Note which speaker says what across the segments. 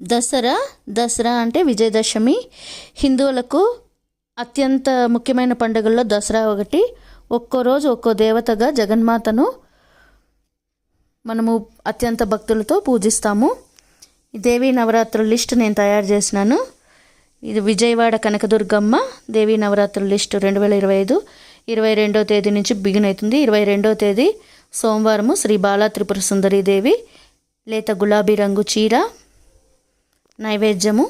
Speaker 1: దసరా దసరా అంటే విజయదశమి. హిందువులకు అత్యంత ముఖ్యమైన పండుగల్లో దసరా ఒకటి. ఒక్కో రోజు ఒక్కో దేవతగా జగన్మాతను మనము అత్యంత భక్తులతో పూజిస్తాము. దేవీ నవరాత్రుల లిస్ట్ నేను తయారు చేసినాను. ఇది విజయవాడ కనకదుర్గమ్మ దేవీ నవరాత్రుల లిస్ట్ రెండు వేల ఇరవై ఐదు. ఇరవై రెండో తేదీ నుంచి బిగిన్ అవుతుంది. ఇరవై రెండో తేదీ సోమవారము శ్రీ బాలా త్రిపుర సుందరి దేవి. లేత గులాబీ రంగు చీర. నైవేద్యము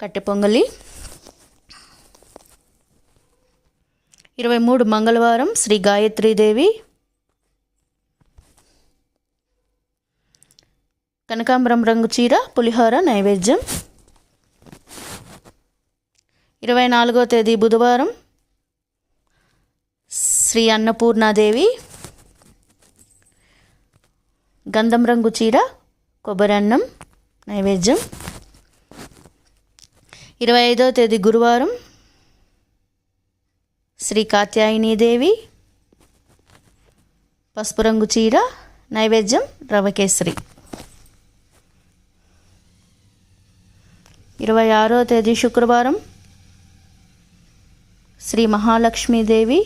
Speaker 1: కట్టె పొంగలి ఇరవై మూడు మంగళవారం శ్రీ గాయత్రీదేవి కనకాంబరం రంగు చీర పులిహోర నైవేద్యం. ఇరవై నాలుగో తేదీ బుధవారం శ్రీ అన్నపూర్ణాదేవి గంధం రంగు చీర కొబ్బరి అన్నం నైవేద్యం. ఇరవై ఐదో తేదీ గురువారం శ్రీ కాత్యాయనీదేవి పసుపు రంగు చీర నైవేద్యం రవకేసరి ఇరవై ఆరో తేదీ శుక్రవారం శ్రీ మహాలక్ష్మీదేవి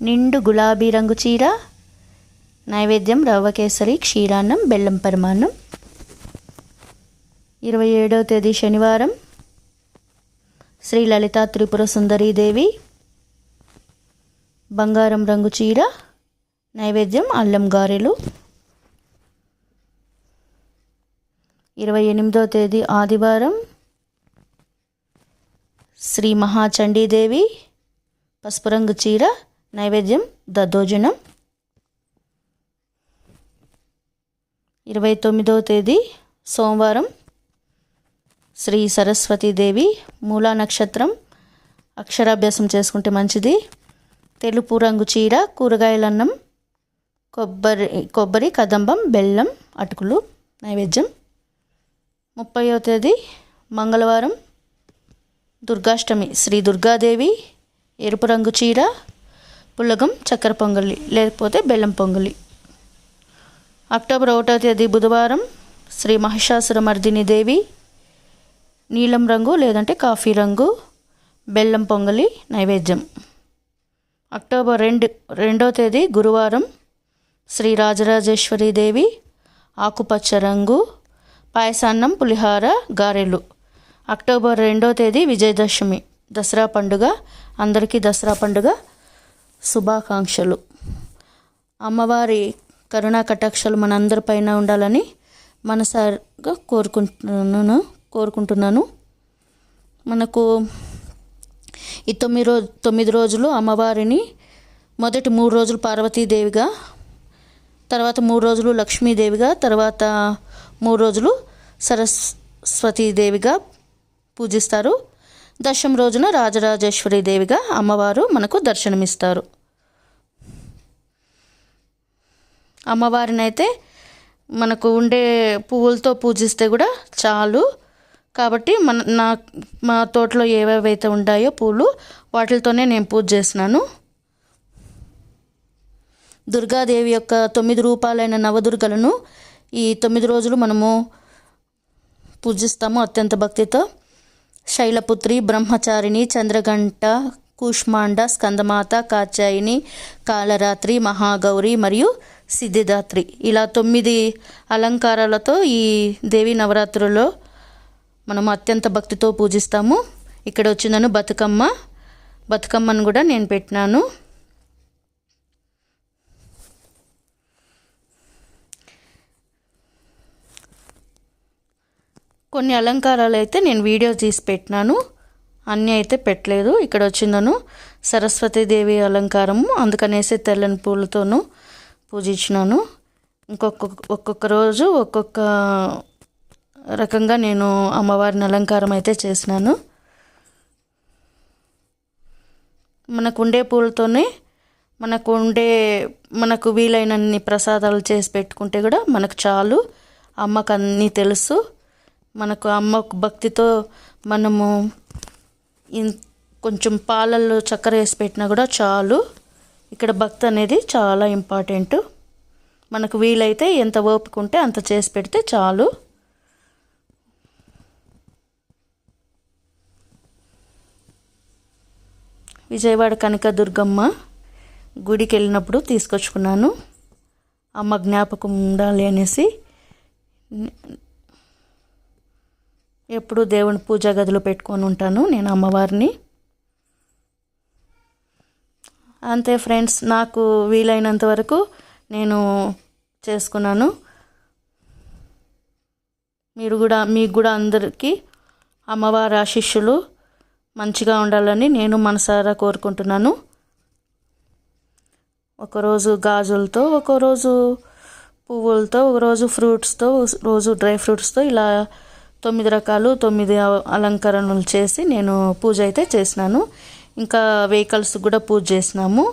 Speaker 1: నిండు గులాబీ రంగు చీర నైవేద్యం రవ్వకేసరి క్షీరాన్నం బెల్లం పరమాన్నం ఇరవై ఏడవ తేదీ శనివారం. శ్రీ లలితా త్రిపుర సుందరీదేవి బంగారం రంగు చీర నైవేద్యం అల్లం గారెలు. ఇరవై ఎనిమిదో తేదీ ఆదివారం. శ్రీ మహాచండీదేవి పసుపు రంగు చీర నైవేద్యం దద్దోజనం. ఇరవై తొమ్మిదవ తేదీ సోమవారం. శ్రీ సరస్వతీదేవి మూలా నక్షత్రం అక్షరాభ్యాసం చేసుకుంటే మంచిది. తెలుపు రంగు చీర కూరగాయల అన్నం కొబ్బరి కొబ్బరి కదంబం బెల్లం అటుకులు నైవేద్యం. ముప్పయో తేదీ మంగళవారం దుర్గాష్టమి. శ్రీ దుర్గాదేవి ఎరుపు రంగు చీర పుల్లగం చక్కెర పొంగలి లేకపోతే బెల్లం పొంగలి. అక్టోబర్ ఒకటో తేదీ బుధవారం శ్రీ మహిషాసుర మర్దిని దేవి నీలం రంగు లేదంటే కాఫీ రంగు బెల్లం పొంగలి నైవేద్యం. అక్టోబర్ రెండు రెండో తేదీ గురువారం శ్రీ రాజరాజేశ్వరి దేవి ఆకుపచ్చ రంగు పాయసాన్నం పులిహార గారెలు. అక్టోబర్ రెండో తేదీ విజయదశమి దసరా పండుగ అందరికీ దసరా పండుగ శుభాకాంక్షలు. అమ్మవారి కరుణా కటాక్షలు మనందరిపైన ఉండాలని మనసారిగా కోరుకుంటున్నాను. కోరుకుంటున్నాను. మనకు ఈ తొమ్మిది రోజు తొమ్మిది రోజులు అమ్మవారిని మొదటి మూడు రోజులు పార్వతీదేవిగా తర్వాత మూడు రోజులు లక్ష్మీదేవిగా తర్వాత మూడు రోజులు సరస్వతీదేవిగా పూజిస్తారు. దశం రోజున రాజరాజేశ్వరి దేవిగా అమ్మవారు మనకు దర్శనమిస్తారు. అమ్మవారిని అయితే మనకు ఉండే పువ్వులతో పూజిస్తే కూడా చాలు. కాబట్టి మన నా మా తోటలో ఏవేవైతే ఉంటాయో పూలు వాటితోనే నేను పూజ చేసినాను దుర్గాదేవి యొక్క తొమ్మిది రూపాలైన నవదుర్గలను ఈ తొమ్మిది రోజులు మనము పూజిస్తాము అత్యంత భక్తితో. శైలపుత్రి బ్రహ్మచారిణి చంద్రగంట కూష్మాండ స్కందమాత కాచాయిని కాలరాత్రి మహాగౌరి మరియు సిద్ధిదాత్రి. ఇలా తొమ్మిది అలంకారాలతో ఈ దేవి నవరాత్రులలో మనం అత్యంత భక్తితో పూజిస్తాము. ఇక్కడ వచ్చిందను బతుకమ్మ బతుకమ్మను కూడా నేను పెట్టినాను. కొన్ని అలంకారాలు అయితే నేను వీడియో తీసి పెట్టినాను. అన్నీ అయితే పెట్టలేదు. ఇక్కడ వచ్చిందను సరస్వతీదేవి అలంకారము అందుకనేసి తెల్లని పూలతోనూ పూజించినాను. ఇంకొక ఒక్కొక్క రోజు ఒక్కొక్క రకంగా నేను అమ్మవారిని అలంకారం అయితే చేసినాను. మనకు ఉండే పూలతోనే మనకు ఉండే మనకు వీలైనన్ని ప్రసాదాలు చేసి పెట్టుకుంటే కూడా మనకు చాలు. అమ్మకు అన్నీ తెలుసు. మనకు అమ్మకు భక్తితో మనము కొంచెం పాలల్లో చక్కెర వేసి పెట్టినా కూడా చాలు. ఇక్కడ భక్తి అనేది చాలా ఇంపార్టెంట్. మనకు వీలైతే ఎంత ఓపిక ఉంటే అంత చేసి పెడితే చాలు. విజయవాడ కనకదుర్గమ్మ గుడికి వెళ్ళినప్పుడు తీసుకొచ్చుకున్నాను. అమ్మ జ్ఞాపకం ఉండాలి అనేసి ఎప్పుడు దేవుని పూజా గదిలో పెట్టుకొని ఉంటాను నేను అమ్మవారిని. అంతే ఫ్రెండ్స్ నాకు వీలైనంత వరకు నేను చేసుకున్నాను. మీరు కూడా మీకు కూడా అందరికీ అమ్మవారి ఆశిష్యులు మంచిగా ఉండాలని నేను మనసారా కోరుకుంటున్నాను. ఒకరోజు గాజులతో ఒకరోజు పువ్వులతో ఒకరోజు ఫ్రూట్స్తో రోజు డ్రై ఫ్రూట్స్తో ఇలా తొమ్మిది రకాలు తొమ్మిది అలంకరణలు చేసి నేను పూజ అయితే చేసినాను. ఇంకా వెహికల్స్ కూడా పూజ చేసినాము.